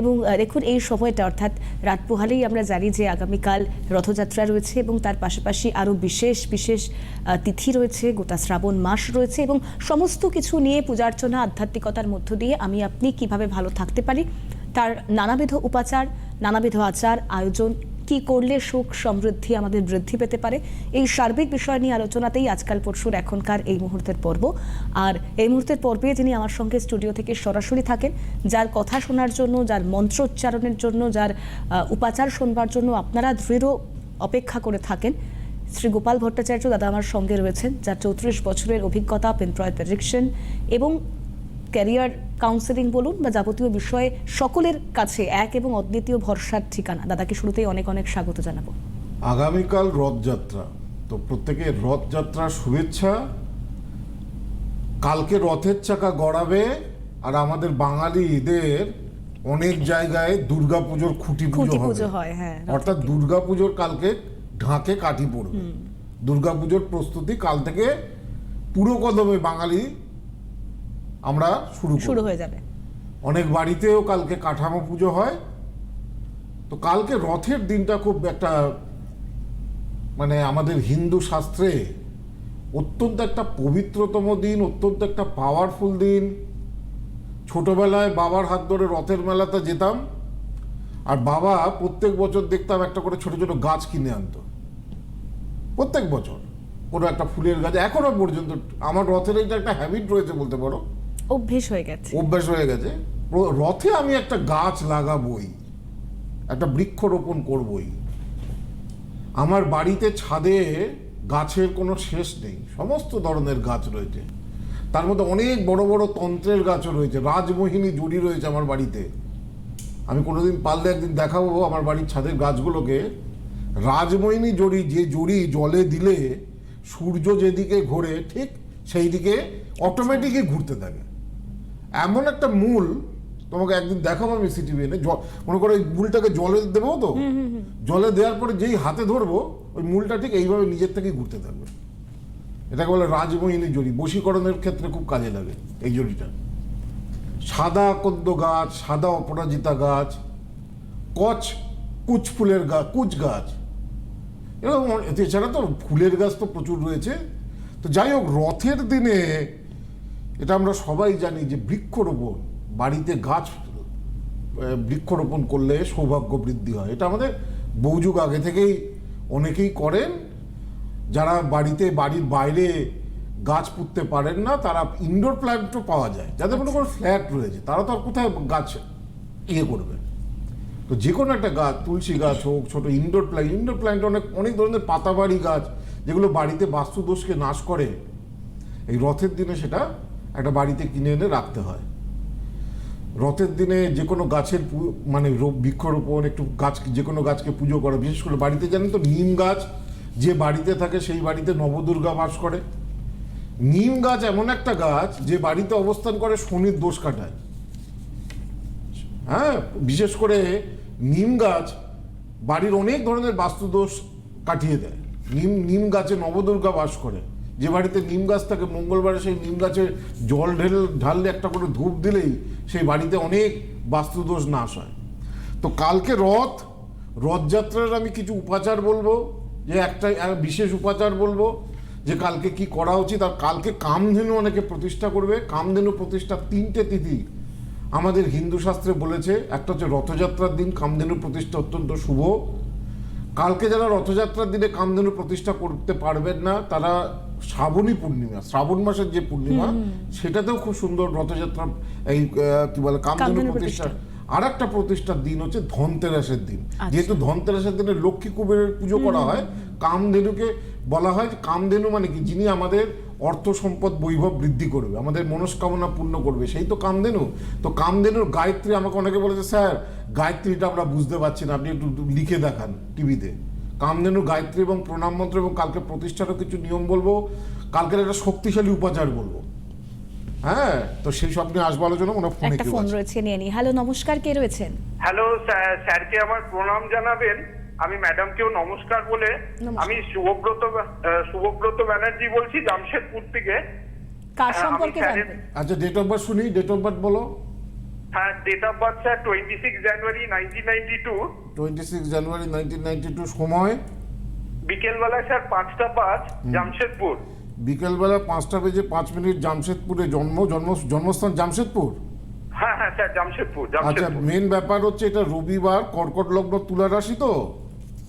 এবং দেখুন, এই সময়টা, অর্থাৎ রাত পোহালেই আমরা জানি যে আগামীকাল রথযাত্রা রয়েছে এবং তার পাশাপাশি আরও বিশেষ বিশেষ তিথি রয়েছে, গোটা শ্রাবণ মাস রয়েছে এবং সমস্ত কিছু নিয়ে পূজার্চনা, আধ্যাত্মিকতার মধ্য দিয়ে আমি আপনি কীভাবে ভালো থাকতে পারি, তার নানাবিধ উপাচার, নানাবিধ আচার, আয়োজন কি করলে সুখ সমৃদ্ধি আমাদের বৃদ্ধি পেতে পারে? এই সার্বিক বিষয় নিয়ে আলোচনাতেই আজকাল পরশুর এখনকার এই মুহূর্তের পর্ব। আর এই মুহূর্তের পর্বে যিনি আমার সঙ্গে স্টুডিও থেকে সরাসরি থাকেন, যার কথা শোনার জন্য, যার মন্ত্র উচ্চারণের জন্য, যার উপাচার শোনবার জন্য আপনারা দৃঢ় অপেক্ষা করে থাকেন। শ্রী গোপাল ভট্টাচার্য দাদা আমার সঙ্গে রয়েছেন, যার চৌত্রিশ বছরের অভিজ্ঞতা পেনপ্রয় প্রেডিকশন এবং ক্যারিয়ার কাউন্সেলিং বলুন বা যাবতীয় বিষয়ে সকলের কাছে এক এবং অদ্বিতীয় ভরসার ঠিকানা। দাদাকে শুরুতেই অনেক অনেক স্বাগত জানাব। আগামীকাল রথযাত্রা। তো প্রত্যেকে রথযাত্রার শুভেচ্ছা। কালকে রথের চাকা গড়াবে আর আমাদের বাঙালিদের অনেক জায়গায় দুর্গাপুজোর খুঁটি পুজো হয়, হ্যাঁ, অর্থাৎ দুর্গাপুজোর কালকে ঢাকে কাঠি পড়বে। দুর্গাপুজোর প্রস্তুতি কাল থেকে পুরো কদমে বাঙালি আমরা শুরু শুরু হয়ে যাবে। অনেক বাড়িতেও কালকে কাঠামো পুজো হয়। তো কালকে রথের দিনটা খুব একটা মানে আমাদের হিন্দু শাস্ত্রে অত্যন্ত একটা পবিত্রতম দিন অত্যন্ত একটা পাওয়ারফুল দিন। ছোটবেলায় বাবার হাত ধরে রথের মেলাতে যেতাম আর বাবা প্রত্যেক বছর দেখতাম একটা করে ছোট ছোট গাছ কিনে আনতো। প্রত্যেক বছর। কোনো একটা ফুলের গাছ এখনও পর্যন্ত আমার রথের এইটা একটা হ্যাবিট রয়েছে বলতে পারো। অভ্যেস হয়ে গেছে। অভ্যাস হয়ে গেছে। রথে আমি একটা গাছ লাগাবই। একটা বৃক্ষরোপণ করবই। আমার বাড়িতে ছাদে গাছের কোনো শেষ নেই। সমস্ত ধরনের গাছ রয়েছে। তার মধ্যে অনেক বড় বড় তন্ত্রের গাছও রয়েছে। রাজমোহিনী জুড়ি রয়েছে আমার বাড়িতে। আমি কোনোদিন পারলে একদিন দেখাবো আমার বাড়ির ছাদের গাছগুলোকে। রাজমোহিনী জড়ি, যে জড়ি জলে দিলে সূর্য যেদিকে ঘোরে, ঠিক সেই দিকে অটোমেটিকই ঘুরতে থাকে। এমন একটা মূল তোমাকে একদিন দেখাবো আমি সিটিভি এনে মনে করো ওই মূলটাকে জলে দেবো তো? জলে দেওয়ার পরে যেই হাতে ধরবো ওই মূলটা ঠিক এইভাবে নিজের থেকেই ঘুরতে থাকবে। এটাকে বলে রাজমোহিনী জড়ি। বশীকরণের ক্ষেত্রে খুব কাজে লাগে এই জড়িটা। সাদা কদ্য গাছ সাদা অপরাজিতা গাছ কচ কুচ ফুলের গাছ কুচ গাছ। এরকম এছাড়া তো ফুলের গাছ তো প্রচুর রয়েছে। তো যাই হোক রথের দিনে এটা আমরা সবাই জানি যে বৃক্ষরোপণ, বাড়িতে গাছ বৃক্ষরোপণ করলে সৌভাগ্য বৃদ্ধি হয়। এটা আমাদের বৌযুগ আগে থেকেই অনেকেই করেন। যারা বাড়িতে, বাড়ির বাইরে গাছ পুঁততে পারেন না, তারা ইনডোর প্ল্যান্টও পাওয়া যায়। যাদের মনে করো ফ্ল্যাট রয়েছে, তারা তো আর কোথায় গাছ ইয়ে করবে? তো যে কোনো একটা গাছ, তুলসী গাছ হোক, ছোটো ইনডোর প্ল্যান্ট ইনডোর প্ল্যান্ট অনেক অনেক ধরনের পাতাবাড়ি গাছ যেগুলো বাড়িতে বাস্তুদোষকে নাশ করে। এই রথের দিনে সেটা একটা বাড়িতে কিনে এনে রাখতে হয়। রথের দিনে যে কোনো গাছের মানে বৃক্ষরোপণ, একটু গাছ, যে কোনো গাছকে পুজো করা, বিশেষ করে বাড়িতে জানেন তো নিম গাছ, যে বাড়িতে থাকে সেই বাড়িতে নবদুর্গা বাস করে। নিম গাছ এমন একটা গাছ যে বাড়িতে অবস্থান করে শনির দোষ কাটায়। হ্যাঁ বিশেষ করে নিম গাছ বাড়ির অনেক ধরনের বাস্তুদোষ কাটিয়ে দেয়। নিম নিম গাছে নবদুর্গা বাস করে। যে বাড়িতে নিম গাছ থাকে, মঙ্গলবারে সেই নিম গাছে জল ঢেল ঢাললে একটা করে ধূপ দিলেই সেই বাড়িতে অনেক বাস্তুদোষ নাশ হয়। তো কালকে রথ, রথযাত্রার আমি কিছু উপাচার বলব, যে একটা বিশেষ উপাচার বলব, যে কালকে কি করা উচিত, আর কালকে কামধেনু অনেকে প্রতিষ্ঠা করবে। কামধেনু প্রতিষ্ঠা তিনটে তিথি আমাদের হিন্দু শাস্ত্রে বলেছে, একটা হচ্ছে রথযাত্রার দিন, কামধেনু প্রতিষ্ঠা অত্যন্ত শুভ। কালকে যারা রথযাত্রার দিনে কামধেনু প্রতিষ্ঠা করতে পারবেন না, তারা শ্রাবণী পূর্ণিমা শ্রাবণ মাসের যে পূর্ণিমা সেটাতেও খুব সুন্দর রথযাত্রা এই কি বলে কামধেনু প্রতিষ্ঠা। আর একটা প্রতিষ্ঠার দিন হচ্ছে ধনতেরাসের দিন। আচ্ছা। যেহেতু ধনতেরাসের দিনে লক্ষ্মী কুবেরের পুজো করা হয় কামধেনুকে বলা হয় যে কামধেনু মানে কি? যিনি আমাদের অর্থ সম্পদ বৈভব বৃদ্ধি করবে আমাদের মনস্কামনা পূর্ণ করবে। সেই তো কামধেনু। তো কামধেনুর গায়ত্রী আমাকে অনেকে বলেছে স্যার গায়ত্রীটা আমরা বুঝতে পারছি না। আপনি একটু লিখে দেখান টিভিতে। কামধেনু গায়ত্রী এবং প্রণাম মন্ত্র এবং কালকে প্রতিষ্ঠারও কিছু নিয়ম বলব। কালকের একটা শক্তিশালী উপাচার বলব। হ্যাঁ তো সেই সব নিয়ে আসব আলোচনা ওনার ফোনে একটা ফোন রয়েছে নিয়ে নি। হ্যালো নমস্কার কে রয়েছেন? হ্যালো স্যার স্যারকে আমার প্রণাম জানাবেন। আমি ম্যাডামকেও নমস্কার বলে আমি শুভব্রত শুভব্রত ব্যানার্জি বলছি জামশেদপুর থেকে। কার হ্যাঁ, সম্পর্কে জানবেন? আচ্ছা ডেট অফ বার্থ শুনি ডেট অফ বার্থ বলো। হ্যাঁ date of birth sir twenty six January nineteen ninety two twenty six January nineteen ninety two সময়। বিকেলবেলায় স্যার পাঁচটা পাঁচ জামশেদপুর। বিকেলবেলা পাঁচটা বেজে পাঁচ মিনিট জামশেদপুরে জন্ম জন্ম জন্মস্থান জামশেদপুর? হ্যাঁ হ্যাঁ স্যার জামশেদপুর আচ্ছা মেন ব্যাপার হচ্ছে এটা রবিবার কর্কট লগ্ন তুলা রাশি তো?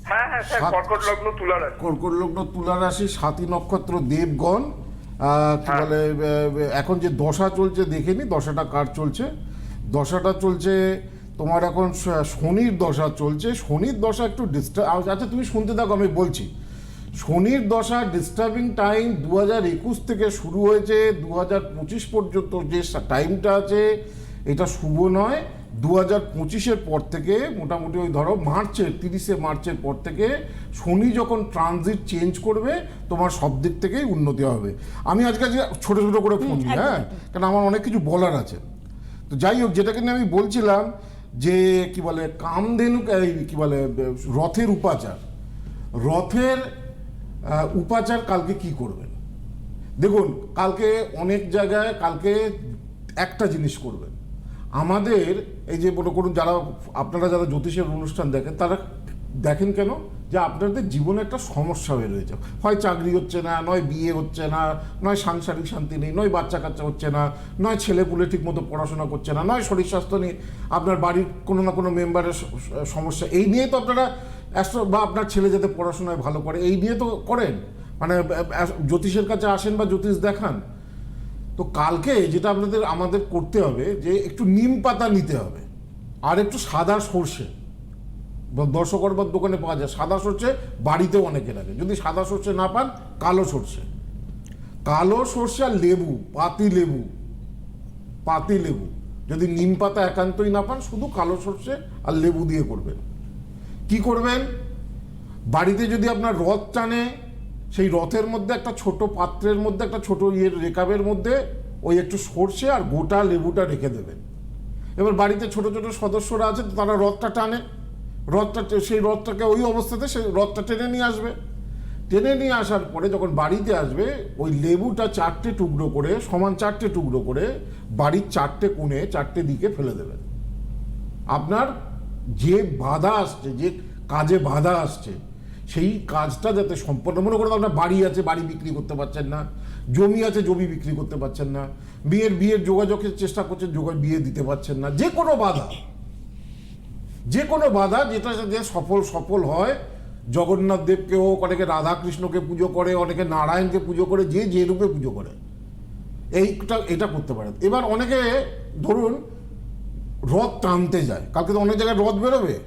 হ্যাঁ হ্যাঁ স্যার কর্কট লগ্ন তুলা রাশি। কর্কট লগ্ন তুলা রাশি সাতী নক্ষত্র দেবগণ। কি হ্যাঁ। বলে এখন যে দশা চলছে দেখে নি দশাটা কার চলছে? দশাটা চলছে তোমার এখন শনির দশা চলছে শনির দশা একটু ডিস্টার্ব আচ্ছা তুমি শুনতে থাকো আমি বলছি। শনির দশা ডিস্টার্বিং টাইম দু হাজার একুশ থেকে শুরু হয়েছে দু হাজার পঁচিশ পর্যন্ত যে টাইমটা আছে এটা শুভ নয় দু হাজার পঁচিশের পর থেকে মোটামুটি ওই ধরো মার্চের তিরিশে মার্চের পর থেকে শনি যখন ট্রানজিট চেঞ্জ করবে তোমার সব দিক থেকেই উন্নতি হবে। আমি আজকে আজকে ছোটো ছোটো করে ফোন হ্যাঁ? কারণ আমার অনেক কিছু বলার আছে। তো যাই হোক, যেটাকে নিয়ে আমি বলছিলাম যে, কি বলে, কামধেনু কি বলে, রথের উপাচার। রথের উপাচার কালকে কি করবেন? দেখুন, কালকে অনেক জায়গায় কালকে একটা জিনিস করবেন। আমাদের এই যে, মনে করুন, যারা, আপনারা যারা জ্যোতিষের অনুষ্ঠান দেখেন, তারা দেখেন কেন? যে আপনাদের জীবনে একটা সমস্যা হয়ে রয়েছে। হয় চাকরি হচ্ছে না, নয় বিয়ে হচ্ছে না, নয় সাংসারিক শান্তি নেই, নয় বাচ্চা কাচ্চা হচ্ছে না, নয় ছেলে পুলে ঠিক মতো পড়াশোনা করছে না, নয় শরীর স্বাস্থ্য নিয়ে আপনার বাড়ির কোনো না কোনো মেম্বারের সমস্যা। এই নিয়ে তো আপনারা অ্যাস্ট্রো, বা আপনার ছেলে যাতে পড়াশোনায় ভালো করে, এই নিয়ে তো করেন। মানে জ্যোতিষের কাছে আসেন বা জ্যোতিষ দেখান। তো কালকে যেটা আপনাদের, আমাদের করতে হবে যে একটু নিম পাতা নিতে হবে, আর একটু সাদা সর্ষে। দর্শকরবার দোকানে পাওয়া যায়। সাদা সর্ষে বাড়িতেও অনেকে লাগে যদি সাদা সর্ষে না পান, কালো সর্ষে। কালো সর্ষে আর লেবু, পাতি লেবু পাতি লেবু। যদি নিম পাতা একান্তই না পান, শুধু কালো সর্ষে আর লেবু দিয়ে করবেন। কি করবেন? বাড়িতে যদি আপনার রথ টানে, সেই রথের মধ্যে একটা ছোট পাত্রের মধ্যে, একটা ছোট ইয়ের রেকাবের মধ্যে ওই একটু সর্ষে আর গোটা লেবুটা রেখে দেবেন। এবার বাড়িতে ছোট ছোট সদস্যরা আছে তারা রথটা টানে। রথটা সেই রথটাকে ওই অবস্থাতে সেই রথটা টেনে নিয়ে আসবে। টেনে নিয়ে আসার পরে যখন বাড়িতে আসবে, ওই লেবুটা চারটে টুকরো করে, সমান চারটে টুকরো করে বাড়ির চারটে কোণে, চারটে দিকে ফেলে দেবেন। আপনার যে বাধা আসছে, যে কাজে বাধা আসছে, সেই কাজটা যাতে সম্পন্ন মনে করুন আপনার বাড়ি আছে, বাড়ি বিক্রি করতে পারছেন না, জমি আছে, জমি বিক্রি করতে পারছেন না, বিয়ের বিয়ের যোগাযোগের চেষ্টা করছেন যোগা বিয়ে দিতে পারছেন না, যে কোনো বাধা। যে কোনো বাধা যেটা যে সফল সফল হয় জগন্নাথ দেবকে হোক অনেকে রাধাকৃষ্ণকে পুজো করে অনেকে নারায়ণকে পুজো করে যে যে রূপে পুজো করে। এইটা এটা করতে পারেন এবার অনেকে ধরুন রথ টানতে যায়। কালকে তো অনেক জায়গায় রথ বেরোবে।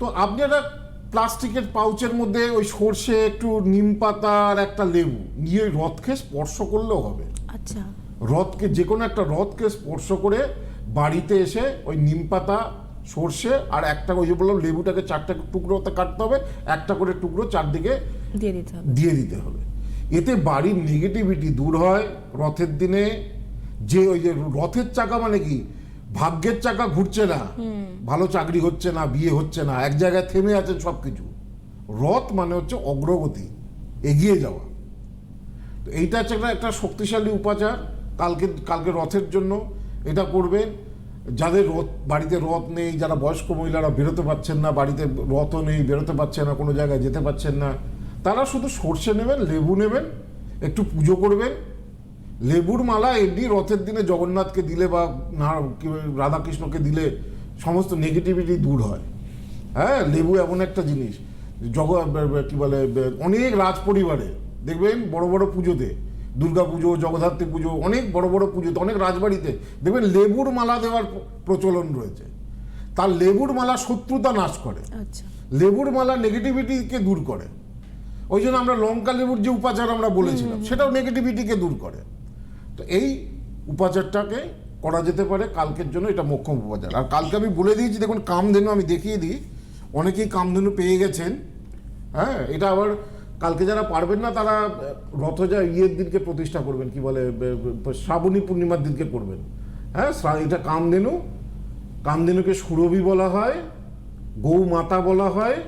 তো আপনি একটা প্লাস্টিকের পাউচের মধ্যে ওই সর্ষে একটু নিম পাতা আর একটা লেবু নিয়ে রথকে স্পর্শ করলেও হবে। আচ্ছা। রথকে যে কোনো একটা রথকে স্পর্শ করে বাড়িতে এসে ওই নিম পাতা সর্ষে আর একটা ওই যে বললাম লেবুটাকে চারটা টুকরোতে কাটতে হবে একটা করে টুকরো চারদিকে দিয়ে দিতে হবে। দিয়ে দিতে হবে। এতে বাড়ির নেগেটিভিটি দূর হয় রথের দিনে। যে ওই যে রথের চাকা মানে কি? ভাগ্যের চাকা ঘুরছে না ভালো চাকরি হচ্ছে না বিয়ে হচ্ছে না এক জায়গায় থেমে আছে সব কিছু রথ মানে হচ্ছে অগ্রগতি এগিয়ে যাওয়া। তো এইটা হচ্ছে একটা একটা শক্তিশালী উপাচার। কালকে কালকে রথের জন্য এটা করবেন। যাদের রথ, বাড়িতে রথ নেই, যারা বয়স্ক মহিলারা বেরোতে পারছেন না, বাড়িতে রথও নেই, বেরোতে পারছেন না, কোনো জায়গায় যেতে পারছেন না, তারা শুধু সর্ষে নেবেন, লেবু নেবেন, একটু পুজো করবেন। লেবুর মালা এমনি রথের দিনে জগন্নাথকে দিলে বা না রাধাকৃষ্ণকে দিলে সমস্ত নেগেটিভিটি দূর হয়। হ্যাঁ লেবু এমন একটা জিনিস। জগ, কী বলে, অনেক রাজ পরিবারে দেখবেন বড় বড় পুজোতে দুর্গা পুজো জগদ্ধাত্রী পুজো অনেক বড় বড় পুজোতে অনেক রাজবাড়িতে। দেখবেন লেবুর মালা দেওয়ার প্রচলন রয়েছে। তার লেবুর মালা শত্রুতা নাশ করে। আচ্ছা। লেবুর মালা নেগেটিভিটিকে দূর করে। ওই জন্য আমরা লঙ্কা লেবুর যে উপাচার আমরা বলেছিলাম সেটাও নেগেটিভিটিকে দূর করে। তো এই উপাচারটাকে করা যেতে পারে কালকের জন্য এটা মোক্ষম উপাচার। আর কালকে আমি বলে দিয়েছি দেখুন কামধেনু আমি দেখিয়ে দিই। অনেকেই কামধেনু পেয়ে গেছেন। হ্যাঁ এটা আবার কালকে যারা পারবেন না, তারা রথজা ইয়ের দিনকে প্রতিষ্ঠা করবেন, কি বলে শ্রাবণী পূর্ণিমার দিনকে করবেন। হ্যাঁ এটা কামধেনু। কামধেনুকে সুরভি বলা হয় গৌ মাতা বলা হয়।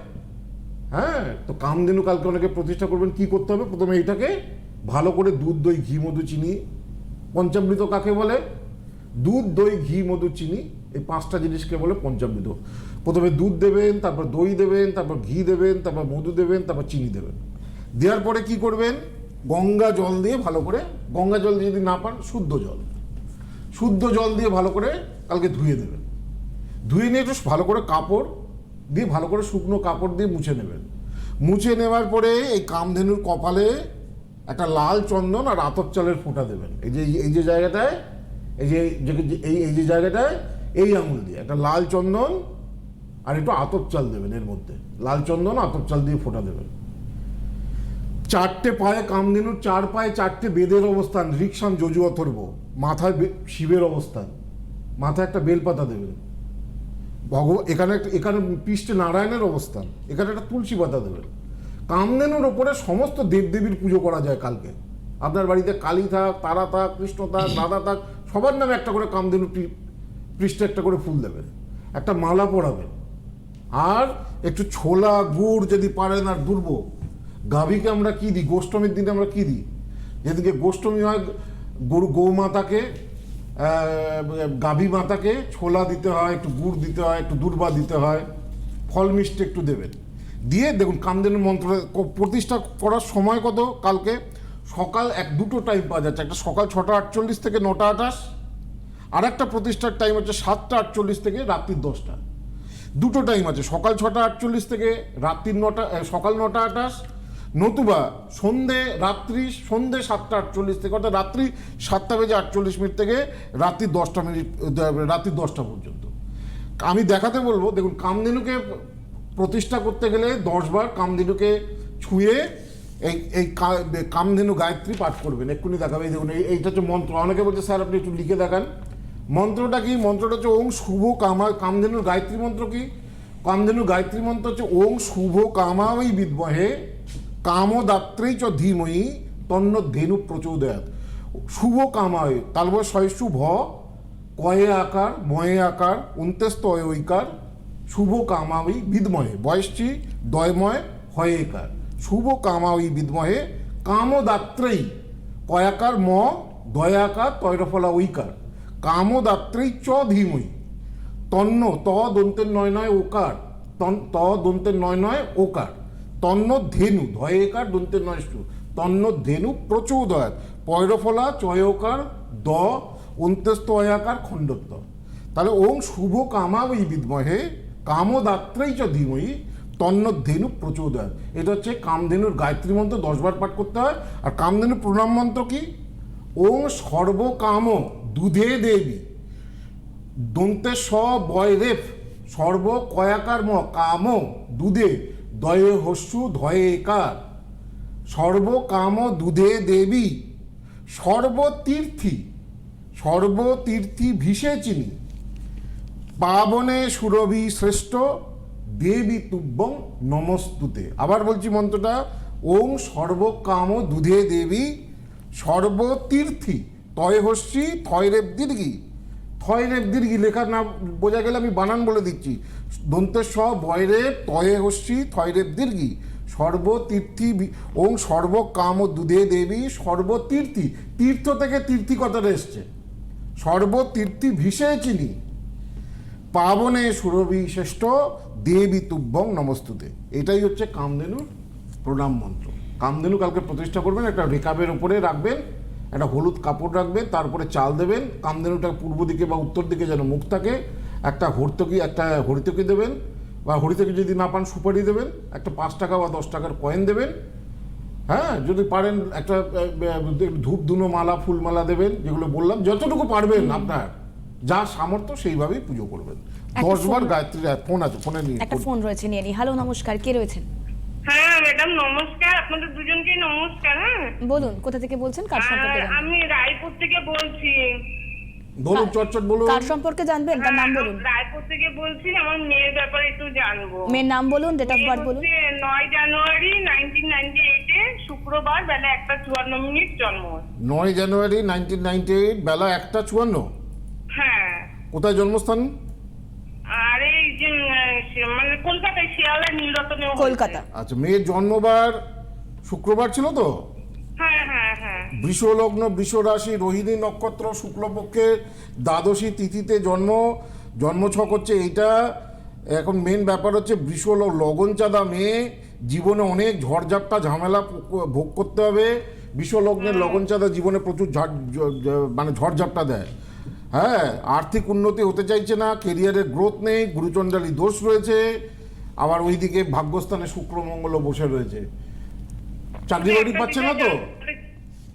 হ্যাঁ তো কামধেনু কালকে অনেকে প্রতিষ্ঠা করবেন, কি করতে হবে? প্রথমে এটাকে ভালো করে দুধ, দই, ঘি, মধু, চিনি, পঞ্চামৃত কাকে বলে? দুধ, দই, ঘি, মধু, চিনি, এই পাঁচটা জিনিসকে বলে পঞ্চামৃত। প্রথমে দুধ দেবেন, তারপর দই দেবেন, তারপর ঘি দেবেন, তারপর মধু দেবেন, তারপর চিনি দেবেন। দেওয়ার পরে কি করবেন? গঙ্গা জল দিয়ে ভালো করে, গঙ্গা জল যদি না পান, শুদ্ধ জল। শুদ্ধ জল দিয়ে ভালো করে কালকে ধুয়ে দেবেন। ধুয়ে নিয়ে একটু ভালো করে কাপড় দিয়ে, ভালো করে শুকনো কাপড় দিয়ে মুছে নেবেন। মুছে নেওয়ার পরে এই কামধেনুর কপালে একটা লাল চন্দন আর আতপ চালের ফোঁটা দেবেন। এই যে এই যে জায়গাটায়, এই যে, এই এই যে জায়গাটায়, এই আঙুল দিয়ে একটা লাল চন্দন আর একটু আতপ চাল দেবেন এর মধ্যে। লাল চন্দন, আতপ চাল দিয়ে ফোঁটা দেবেন। চারটে পায়ে কামধেনুর চার পায়ে চারটে বেদের অবস্থান রিক্সান যজু অথর্ব। মাথায় শিবের অবস্থান। মাথায় একটা বেলপাতা দেবেন ভগব, এখানে একটা এখানে পৃষ্ঠে নারায়ণের অবস্থান। এখানে একটা তুলসী পাতা দেবেন কামধেনুর ওপরে সমস্ত দেবদেবীর পুজো করা যায় কালকে। আপনার বাড়িতে কালী থাক, তারা থাক, কৃষ্ণ থাক দাদা থাক, সবার নামে একটা করে কামধেনু পৃষ্ঠে একটা করে ফুল দেবেন একটা মালা পরাবেন আর একটু ছোলা, গুড় যদি পারেন আর দুর্ব গাভীকে আমরা কি দিই? গোষ্ঠমীর দিনে আমরা কি দিই? যেদিকে গোষ্ঠমী হয়, গরু, গৌমাতাকে গাভী মাতাকে ছোলা দিতে হয়, একটু গুড় দিতে হয়, একটু দুর্বা দিতে হয়, ফল মিষ্টি একটু দেবেন। দিয়ে দেখুন কামদেনের মন্ত্র প্রতিষ্ঠা করার সময় কত? কালকে সকাল এক, দুটো টাইম পাওয়া যাচ্ছে। একটা সকাল ছটা আটচল্লিশ থেকে নটা আঠাশ আর একটা প্রতিষ্ঠার টাইম হচ্ছে সাতটা আটচল্লিশ থেকে রাত্রির দশটা। দুটো টাইম আছে, সকাল ছটা আটচল্লিশ থেকে রাত্রির নটা সকাল নটা আটাশ নতুবা সন্ধে রাত্রি, সন্ধে সাতটা আটচল্লিশ থেকে, অর্থাৎ রাত্রি সাতটা বেজে আটচল্লিশ মিনিট থেকে রাত্রি দশটা মিনিট রাত্রি দশটা পর্যন্ত। আমি দেখাতে বলব, দেখুন, কামধেনুকে প্রতিষ্ঠা করতে গেলে দশবার কামধেনুকে ছুঁয়ে এই এই কামধেনু গায়ত্রী পাঠ করবেন। এক্ষুনি দেখাবে। এই দেখুন, এই- এইটা হচ্ছে মন্ত্র। অনেকে বলছে, স্যার, আপনি একটু লিখে দেখান। মন্ত্রটা কি? মন্ত্রটা হচ্ছে ওং শুভ কামা, কামধেনুর গায়ত্রী মন্ত্র কি? কামধেনু গায়ত্রী মন্ত্র হচ্ছে, ওং শুভ কামাই বিদ্মহে কামদাত্রেই চ ধীময়ী তন্ন ধেনু প্রচোদয়াত। শুভ কামায় তালব শয় শুভ, কয়ে আকার, ময়ে আকার উন্তেস্ত ঐকার, শুভ কামাবি বিদ্মহে বয়সটি দয়ময় হয়েকার শুভ কামাবি বিদ্মহে কামদাত্রেই কয়াকার ম দয়াকার তৈরফলা ঐকার। কামদাত্রেই চ ধীময়ী তন্ন ত দন্তের নয় নয় ওকার, তন- ত দন্তের নয় নয় ওকার। তন্ন ধেনু, ধয়েকার দন্তের নয় তন্ন ধেনু প্রচোদয়াত, পয়রফলা চয়কার দ অন্ত্যস্ত অয়াকার খণ্ডত্ব। তাহলে ওং শুভ কামা ওই বিদ্মহে, কামদাত্রেই চ ধীময়ী তন্ন ধেনু প্রচোদয়াত। এটা হচ্ছে কামধেনুর গায়ত্রী মন্ত্র দশবার পাঠ করতে হয়। আর কামধেনুর প্রণাম মন্ত্র কি? ওং সর্বকাম দুধে দেবী, দন্তে স বয় রেফ সর্ব কয়াকার ম কাম দুধে দয়ে হস্যু ধয়ে একার সর্ব কাম দুধে দেবী, সর্বতীর্থী সর্বতীর্থী ভিসে চিনি। পাবনে সুরভি শ্রেষ্ঠ, দেবী তুব্বং নমস্তুতে। আবার বলছি মন্ত্রটা, ওং সর্বকাম দুধে দেবী, সর্বতীর্থী তয়হস্যি থয়রেব দীর্ঘি। থয়রেব দীর্ঘি লেখা না বোঝা গেলে আমি বানান বলে দিচ্ছি। দন্তের স বয়রেব তয়ে হস্যি থয়রেব দীর্ঘি সর্বতীর্থী ওং সর্বকাম দুধে দেবী সর্বতীর্থী তীর্থ থেকে তীর্থী কথাটা এসছে? সর্বতীর্থী ভিসে চিনি। পাবনে সুরভি শ্রেষ্ঠ, দেবী তুব্বং নমস্তুতে। এটাই হচ্ছে কামধেনুর প্রণাম মন্ত্র। কামধেনু কালকে প্রতিষ্ঠা করবেন, একটা রেকাবের উপরে রাখবেন। একটা হলুদ কাপড় রাখবেন তারপরে চাল দেবেন কামধেনুটা পূর্ব দিকে বা উত্তর দিকে যেন মুখ থাকে একটা হর্তকি একটা হরিতকি দেবেন বা হরিতকি যদি না পান সুপারি দেবেন একটা পাঁচ টাকা বা দশ টাকার কয়েন দেবেন হ্যাঁ যদি পারেন একটা ধূপ ধুনো মালা ফুলমালা দেবেন যেগুলো বললাম যতটুকু পারবেন আপনার যা সামর্থ্য সেইভাবেই পুজো করবেন। দশবার গায়ত্রী ফোন। আছে ফোনে নিয়ে একটা ফোন রয়েছে নিয়ে হ্যালো নমস্কার কে রয়েছেন? হ্যাঁ ম্যাডাম নমস্কার। আপনাদের দুজনকেই নমস্কার হ্যাঁ? বলুন কোথা থেকে বলছেন? কার সম্পর্কে জানবেন? আমি রায়পুর থেকে বলছি। বলুন চটচট বলুন। কার সম্পর্কে জানবেন? তার নাম হ্যাঁ, বলুন রায়পুর থেকে বলছি আমার মেয়ের ব্যাপারে একটু জানব। মেয়ের নাম বলুন ডেট অফ বার্থ বলুন। হচ্ছে নয় জানুয়ারি নাইনটিন নাইনটি এইটে শুক্রবার বেলা একটা চুয়ান্ন মিনিট জন্ম। নয় জানুয়ারি নাইনটিন নাইনটি এইট বেলা একটা চুয়ান্ন? হ্যাঁ। কোথায় জন্মস্থান? মানে কলকাতায় শিয়ালদা নীলরতনে কলকাতা। আচ্ছা মেয়ের জন্মবার শুক্রবার ছিল তো? হ্যাঁ হ্যাঁ হ্যাঁ। বৃষ লগ্ন বৃষ রাশি রোহিণী নক্ষত্র শুক্লপক্ষের দ্বাদশী তিথিতে জন্ম জন্মছক হচ্ছে এইটা। এখন মেন ব্যাপার হচ্ছে বৃষ ল- লগন চাঁদা মেয়ে জীবনে অনেক ঝড়ঝাপটা ঝামেলা ভোগ করতে হবে। বৃষ লগ্নের লগন চাঁদা জীবনে প্রচুর ঝাড় মানে ঝড়ঝাপটা দেয়। হ্যাঁ আর্থিক উন্নতি হতে চাইছে না কেরিয়ারের গ্রোথ নেই গুরুচণ্ডালী দোষ রয়েছে আবার ওইদিকে ভাগ্যস্থানে শুক্র মঙ্গলও বসে রয়েছে। চাকরি বাকরি পাচ্ছে না তো?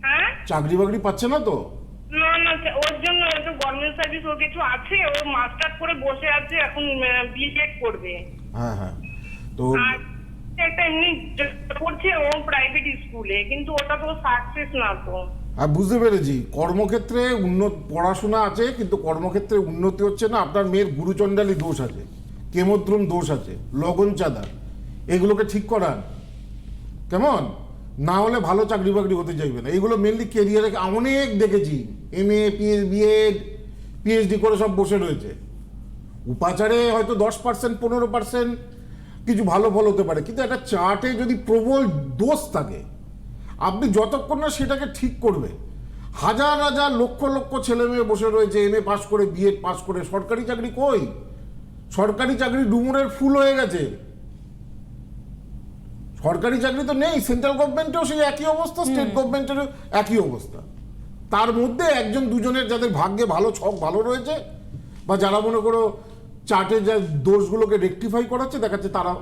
হ্যাঁ? চাকরি বাকরি পাচ্ছে না তো? না না ওর জন্য একটু গভর্নমেন্ট সার্ভিস ও কিছু আছে ও মাস্টার করে বসে আছে এখন বিএড করবে। হ্যাঁ হ্যাঁ তো একটা এমনি করছে ও প্রাইভেট স্কুলে কিন্তু ওটা তো সাকসেস না তো। হ্যাঁ বুঝতে পেরেছি, কর্মক্ষেত্রে উন্নত, পড়াশোনা আছে, কিন্তু কর্মক্ষেত্রে উন্নতি হচ্ছে না, আপনার মেয়ের গুরুচণ্ডালী দোষ আছে, কেমদ্রুম দোষ আছে, লগন চাঁদা, এগুলোকে ঠিক করান। কেমন? না হলে ভালো চাকরি বাকরি হতে চাইবে না। এগুলো মেনলি কেরিয়ারে অনেক দেখেছি M A PS B Ed PhD করে সব বসে রয়েছে। উপাচারে হয়তো দশ পার্সেন্ট পনেরো পার্সেন্ট কিছু ভালো ফল হতে পারে, কিন্তু একটা চার্টে যদি প্রবল দোষ থাকে আপনি যতক্ষণ না সেটাকে ঠিক করবে হাজার হাজার লক্ষ লক্ষ ছেলে মেয়ে বসে রয়েছে এম এ পাস করে বিএড পাস করে সরকারি চাকরি কই? সরকারি চাকরি ডুমুরের ফুল হয়ে গেছে। সরকারি চাকরি তো নেই সেন্ট্রাল গভর্নমেন্টেও সেই একই অবস্থা স্টেট গভর্নমেন্টেরও একই অবস্থা। তার মধ্যে একজন দুজনের যাদের ভাগ্যে ভালো ছক ভালো রয়েছে বা যারা মনে করো চার্টে যা দোষগুলোকে রেকটিফাই করাচ্ছে দেখাচ্ছে তারা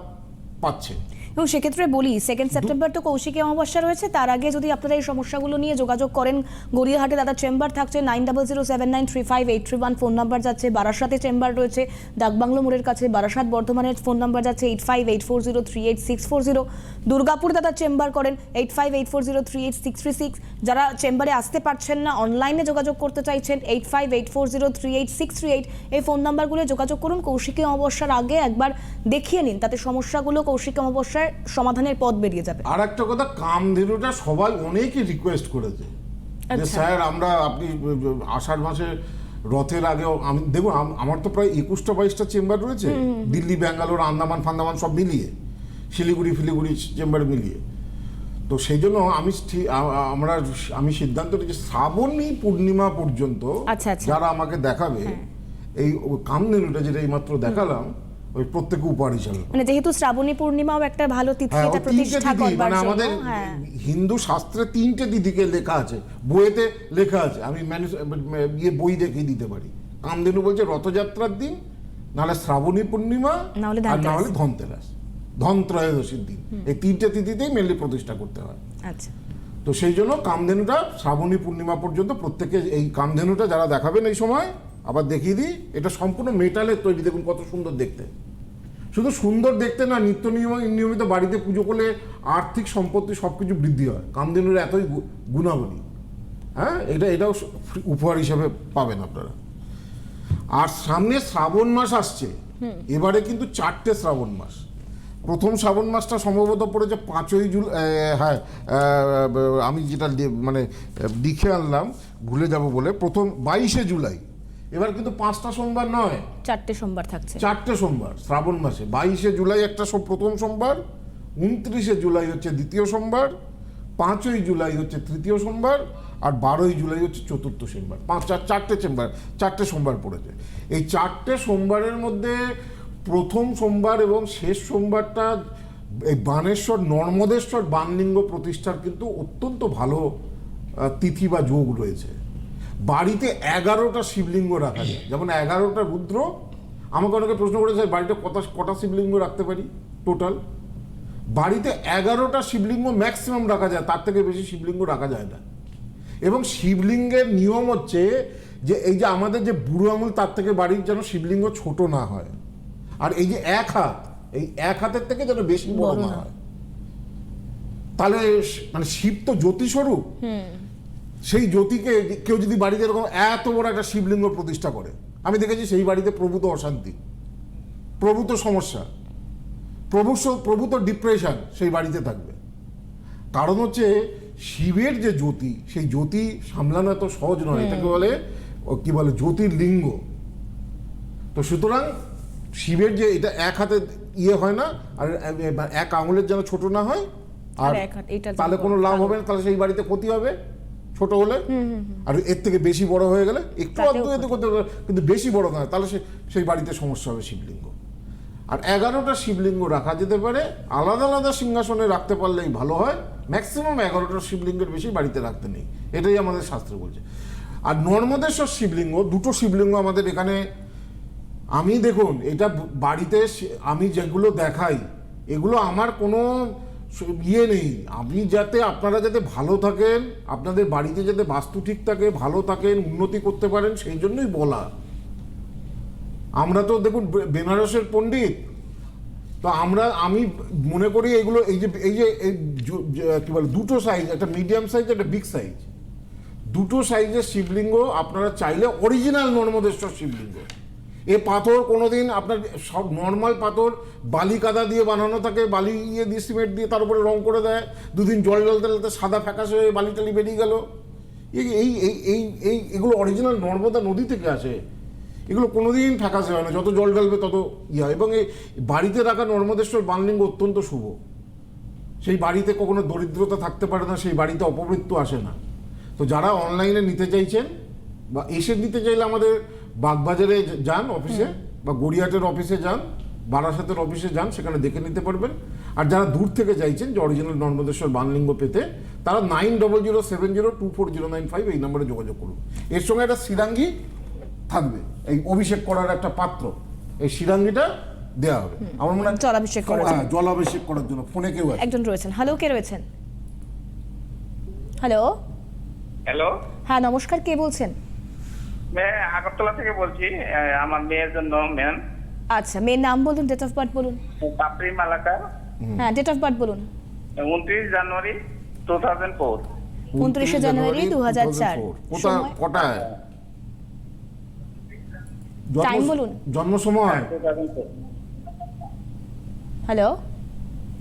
পাচ্ছে। এবং সেক্ষেত্রে বলি সেকেন্ড সেপ্টেম্বর তো কৌশিকী অমাবস্যা রয়েছে তার আগে যদি আপনারা এই সমস্যাগুলো নিয়ে যোগাযোগ করেন গড়িয়াহাটে দাদা চেম্বার থাকছে nine double zero seven nine three five eight three one phone number যাচ্ছে বারাসাতে চেম্বার রয়েছে ডাকবাংলো মোড়ের কাছে বারাসাত বর্ধমানের ফোন নাম্বার যাচ্ছে eight five eight four zero three eight six four zero Durgapur দাদা চেম্বার করেন eight five eight four zero three eight six three six যারা চেম্বারে আসতে পারছেন না অনলাইনে যোগাযোগ করতে চাইছেন eight five eight four zero three eight six three eight এই ফোন নাম্বারগুলো যোগাযোগ করুন কৌশিকী অমাবস্যার আগে একবার দেখিয়ে নিন তাতে সমস্যাগুলো কৌশিকী অমাবস্যার সমাধানের পথ বেরিয়ে যাবে। আর একটা কথা কামধেনুটা সবাই অনেকই রিকোয়েস্ট করেছে। যে আচ্ছা। স্যার আমরা আপনি আষাঢ় মাসে রথের আগেও আমি দেখুন আমার তো প্রায় একুশটা বাইশটা চেম্বার রয়েছে। দিল্লি ব্যাঙ্গালোর আন্দামান ফান্দামান সব মিলিয়ে। শিলিগুড়ি ফিলিগুড়ি চেম্বার মিলিয়ে। তো সেই জন্য আমি আমরা আমি সিদ্ধান্ত নিয়েছি শ্রাবণী পূর্ণিমা পর্যন্ত আচ্ছা, আচ্ছা। যারা আমাকে দেখাবে এই কামধেনুটা যেটা এইমাত্র দেখালাম ওই প্রত্যেকে মানে যেহেতু শ্রাবণী পূর্ণিমাও একটা ভালো তিথি হ্যাঁ, এটা প্রতিষ্ঠা করবার মানে জন্য। আমাদের হ্যাঁ। হিন্দু শাস্ত্রে তিনটে তিথিকে লেখা আছে বইয়েতে লেখা আছে। আমি ইয়ে বই দেখিয়ে দিতে পারি। কামধেনু বলছে রথযাত্রার দিন নাহলে শ্রাবণী পূর্ণিমা আর না হলে ধনতেরাস। ধনত্রয়োদশীর দিন। এই তিনটে তিথিতেই মেনলি প্রতিষ্ঠা করতে হয়। আচ্ছা। তো সেই জন্য কামধেনুটা শ্রাবণী পূর্ণিমা পর্যন্ত প্রত্যেকে এই কামধেনুটা যারা দেখাবেন এই সময় আবার দেখিয়ে দিই এটা সম্পূর্ণ মেটালের তৈরি দেখুন কত সুন্দর দেখতে। শুধু সুন্দর দেখতে না নিত্য নিয়ম নিয়মিত বাড়িতে পুজো করলে আর্থিক সম্পত্তি সব কিছু বৃদ্ধি হয়। কামধেনুর এতই গুণাবলী। হ্যাঁ এটা এটাও উপহার হিসাবে পাবেন আপনারা। আর সামনে শ্রাবণ মাস আসছে। এবারে কিন্তু চারটে শ্রাবণ মাস। প্রথম শ্রাবণ মাসটা সম্ভবত পড়েছে পাঁচই জুলাই হ্যাঁ আমি যেটা মানে লিখে আনলাম ভুলে যাব বলে প্রথম বাইশে জুলাই। এবার কিন্তু পাঁচটা সোমবার নয়। চারটে সোমবার থাকছে। চারটে সোমবার শ্রাবণ মাসে। বাইশে জুলাই একটা প্রথম সোমবার উনত্রিশে জুলাই হচ্ছে দ্বিতীয় সোমবার পাঁচই জুলাই হচ্ছে তৃতীয় সোমবার আর বারোই জুলাই হচ্ছে চতুর্থ সোমবার। পাঁচ চার চারটে চেম্বার চারটে সোমবার পড়েছে। এই চারটে সোমবারের মধ্যে প্রথম সোমবার এবং শেষ সোমবারটা এই বানেশ্বর নর্মদেশ্বর বানলিঙ্গ প্রতিষ্ঠার কিন্তু অত্যন্ত ভালো তিথি বা যোগ রয়েছে। বাড়িতে এগারোটা শিবলিঙ্গ রাখা যায়। যেমন এগারোটা রুদ্র আমাকে অনেকে প্রশ্ন করেছে বাড়িতে কটা কটা শিবলিঙ্গ রাখতে পারি? টোটাল বাড়িতে এগারোটা শিবলিঙ্গ ম্যাক্সিমাম রাখা যায় তার থেকে বেশি শিবলিঙ্গ রাখা যায় না। এবং শিবলিঙ্গের নিয়ম হচ্ছে যে এই যে আমাদের যে বুড়ো আঙুল তার থেকে বাড়ির যেন শিবলিঙ্গ ছোট না হয়। আর এই যে এক হাত এই এক হাতের থেকে যেন বেশি বড় না। হয়। তাহলে মানে শিব তো জ্যোতি স্বরূপ সেই জ্যোতিকে কেউ যদি বাড়িতে এরকম এত বড় একটা শিবলিঙ্গ প্রতিষ্ঠা করে আমি দেখেছি সেই বাড়িতে প্রভূত অশান্তি প্রভূত সমস্যা প্রভু প্রভূত ডিপ্রেশন সেই বাড়িতে থাকবে। কারণ হচ্ছে শিবের যে জ্যোতি সেই জ্যোতি সামলানো এত সহজ নয়। এটাকে বলে কি বলে জ্যোতির্লিঙ্গ। তো সুতরাং শিবের যে এটা এক হাতে ইয়ে হয় না আর এক আঙুলের যেন ছোট না হয় আর তাহলে কোনো লাভ হবে না তাহলে সেই বাড়িতে ক্ষতি হবে। ছোট হলে আর এর থেকে বেশি বড় হয়ে গেলে একটু এতে করতে পারে, কিন্তু বেশি বড় নয় তাহলে সে সেই বাড়িতে সমস্যা হবে শিবলিঙ্গ। আর এগারোটা শিবলিঙ্গ রাখা যেতে পারে আলাদা আলাদা সিংহাসনে রাখতে পারলেই ভালো হয় ম্যাক্সিমাম এগারোটা শিবলিঙ্গের বেশি বাড়িতে রাখতে নেই এটাই আমাদের শাস্ত্র বলছে। আর নর্মদেশ্বর শিবলিঙ্গ দুটো শিবলিঙ্গ আমাদের এখানে আমি দেখুন এটা বাড়িতে আমি যেগুলো দেখাই এগুলো আমার কোনো ইয়ে নেই। আমি যাতে, আপনারা যাতে ভালো থাকেন, আপনাদের বাড়িতে যাতে বাস্তু ঠিক থাকে, ভালো থাকেন, উন্নতি করতে পারেন, সেই জন্যই বলা। আমরা তো দেখুন বেনারসের পণ্ডিত। তো আমরা, আমি মনে করি এগুলো, এই যে এই যে, এই কি বলে, দুটো সাইজ একটা মিডিয়াম সাইজ একটা বিগ সাইজ দুটো সাইজের শিবলিঙ্গ আপনারা চাইলে অরিজিনাল নর্মদেশ্বর শিবলিঙ্গ। এ পাথর কোনোদিন আপনার সব নর্মাল পাথর, বালি কাদা দিয়ে বানানো থাকে, বালি ইয়ে দিয়ে সিমেন্ট দিয়ে তার উপরে রং করে দেয়, দুদিন জল জল তেলতে সাদা ফ্যাকাশে হয়ে বালি টালি বেরিয়ে গেল। এই এই এই এই, এগুলো অরিজিনাল নর্মদা নদী থেকে আসে। এগুলো কোনো কোনোদিন ফ্যাকাশে হয় না, যত জল ঢালবে তত ইয়ে হয়। এবং এই বাড়িতে রাখা নর্মদেশ্বর বানলিঙ্গ অত্যন্ত শুভ। সেই বাড়িতে কখনো দরিদ্রতা থাকতে পারে না, সেই বাড়িতে অপমৃত্যু আসে না। তো যারা অনলাইনে নিতে চাইছেন বা এসে নিতে চাইলে আমাদের বাগবাজারে যান অফিসে বা গড়িয়াটের অফিসে যান বারাসাতের অফিসে যান সেখানে দেখে নিতে পারবেন। আর যারা দূর থেকে চাইছেন যে অরিজিনাল নর্মদেশ্বর বানলিঙ্গ পেতে তারা nine double zero seven zero two four zero nine five এই নম্বরে যোগাযোগ করুন। এর সঙ্গে একটা সিরাঙ্গি থাকবে। এই অভিষেক করার একটা পাত্র। এই সিরাঙ্গিটা দেওয়া হবে। আমার মনে হয় জলাভিষেক করার হ্যাঁ জলাভিষেক করার জন্য। ফোনে কেউ আছে? একজন রয়েছেন। হ্যালো কে রয়েছেন? হ্যালো হ্যালো হ্যাঁ নমস্কার কে বলছেন? আগরতলা থেকে বলছি আমার মেয়ের জন্য ম্যাম আচ্ছা মেয়ের নাম বলুন ডেট অফ বার্থ বলুন। পাপড়ি মালাকার। হ্যাঁ ডেট অফ বার্থ বলুন। উনত্রিশ জানুয়ারি টু থাউজেন্ড ফোর 29 জানুয়ারি 2004 কোথায় সময়? কটায়? জন্ম- বলুন। জন্ম সময়? হ্যালো?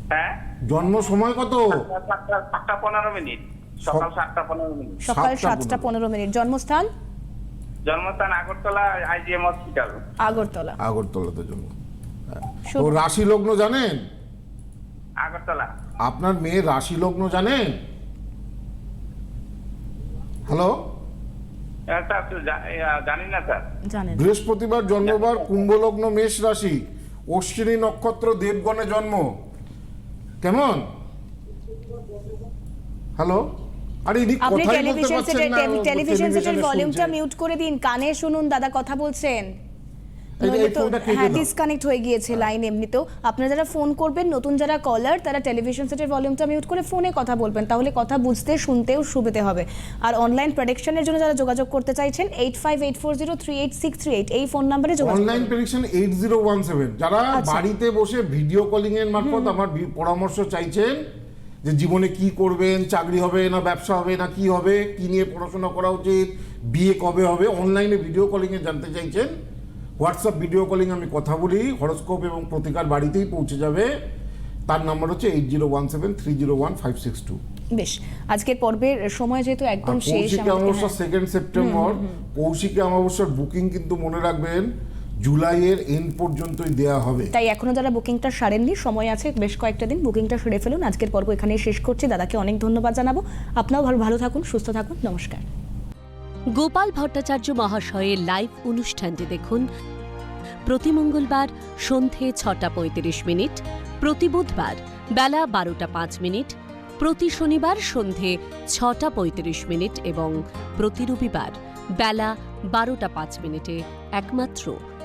হ্যাঁ? জন্ম সময় কত? সাতটা পনেরো মিনিট। সকাল সাতটা পনেরো মিনিট। সকাল সাতটা পনেরো মিনিট। জন্মস্থান? জন্মস্থান আগরতলা আইজিএম হসপিটাল। আগরতলা। আগরতলাতে জন্ম। তো রাশি লগ্ন জানেন? আগরতলা। আপনার মেয়ের রাশি লগ্ন জানেন হ্যালো হ্যাঁ, বৃহস্পতিবার জন্মবার কুম্ভ লগ্ন মেষ রাশি অশ্বিনী নক্ষত্র দেবগণে জন্ম। কেমন? হ্যালো? আরে ইনি আপনি কথাই বলতে টেলিভিশন পারছেন না টেলিভিশন সেটের ভলিউমটা মিউট করে দিন কানে শুনুন দাদা কথা বলছেন। হ্যাঁ ডিসকানেক্ট হয়ে গিয়েছে লাইন এমনিতেও। আপনারা যারা ফোন করবেন নতুন যারা কলার তারা টেলিভিশন সেটের ভলিউমটা মিউট করে ফোনে কথা বলবেন। তাহলে কথা বুঝতে শুনতেও সুবিধে হবে। আর অনলাইন প্রেডিকশনের জন্য যারা যোগাযোগ করতে চাইছেন eight five eight four zero three eight six three eight এই ফোন নাম্বারে যোগাযোগ online prediction eight zero one seven যারা আচ্ছা। বাড়িতে বসে ভিডিও কলিং এর মারফত আমার পরামর্শ চাইছেন যে জীবনে কি করবেন চাকরি হবে না ব্যবসা হবে না কি হবে কি নিয়ে পড়াশোনা করা উচিত বিয়ে কবে হবে অনলাইনে ভিডিও কলিংয়ে জানতে চাইছেন? হোয়াটসঅ্যাপ ভিডিও কলিং আমি কথা বলি হরস্কোপ এবং প্রতিকার বাড়িতেই পৌঁছে যাবে। তার নাম্বার হচ্ছে eight zero one seven three zero one five six two বেশ আজকের পর্বের সময় যেহেতু একদম শেষ কৌশিকী অমাবস্যা। সেকেন্ড সেপ্টেম্বর কৌশিকী অমাবস্যার বুকিং কিন্তু মনে রাখবেন জুলাইয়ের এন্ড পর্যন্তই দেয়া হবে। তাই এখনও যারা বুকিংটা সারেননি সময় আছে বেশ কয়েকটা দিন বুকিংটা সেরে ফেলুন। আজকের পর্ব এখানেই শেষ করছি। দাদাকে অনেক ধন্যবাদ জানাব। আপনারাও ভালো ভালো থাকুন সুস্থ থাকুন। নমস্কার। গোপাল ভট্টাচার্য মহাশয়ের লাইভ অনুষ্ঠানটি দেখুন প্রতি মঙ্গলবার সন্ধে ছটা পঁয়ত্রিশ মিনিট প্রতি বুধবার বেলা বারোটা পাঁচ মিনিট প্রতি শনিবার সন্ধে ছটা পঁয়ত্রিশ মিনিট এবং প্রতি রবিবার বেলা বারোটা পাঁচ মিনিটে একমাত্র